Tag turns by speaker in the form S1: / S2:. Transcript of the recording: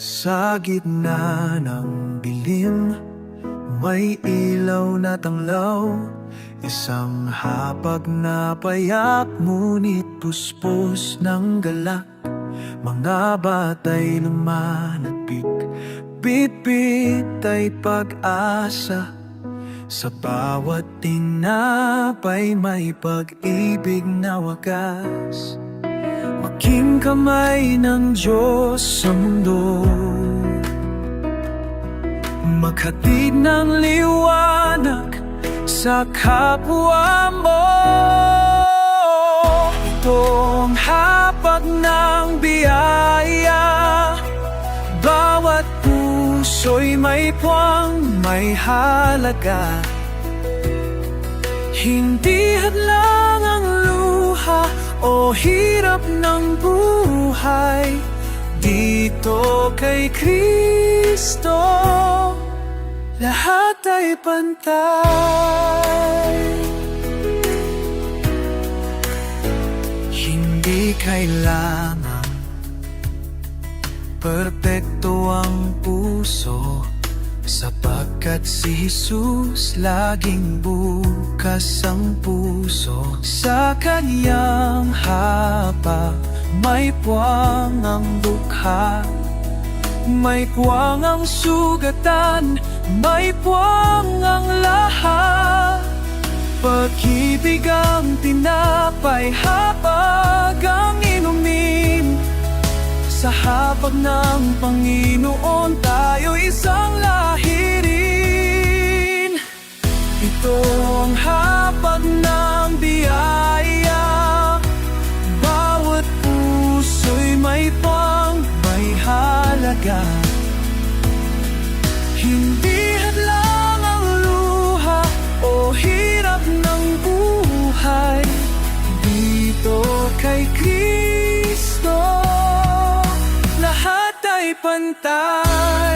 S1: Sa gitna ng dilim May ilaw na tanglaw. Isang hapag na payak Ngunit puspos ng galak. Mga batay lumanapik Bit-bit ay pag-asa. Sa bawat tinapay May pag-ibig na wagas Kamay ng Diyos sa mundo. Maghatid ng liwanag sa kapwa mo. Itong hapag ng biyaya Bawat puso'y may puwang, may halaga. Hindi hadlang ang luha o hirap ng buhay Dito kay Kristo. Lahat ay pantay. Hindi kailangan Perpekto ang puso Sapagkat si Jesus laging bukas ang puso Sa kanyang hapa may puwang ang dukha. May puwang ang sugatan May puwang ang lahat. Pag-ibig ang tinapay inumin Sa hapag ng Panginoon Tayo isang lahirin. Ito ang hapag ng biyaya. Bawat puso'y may pang may halaga. Hindi pantay.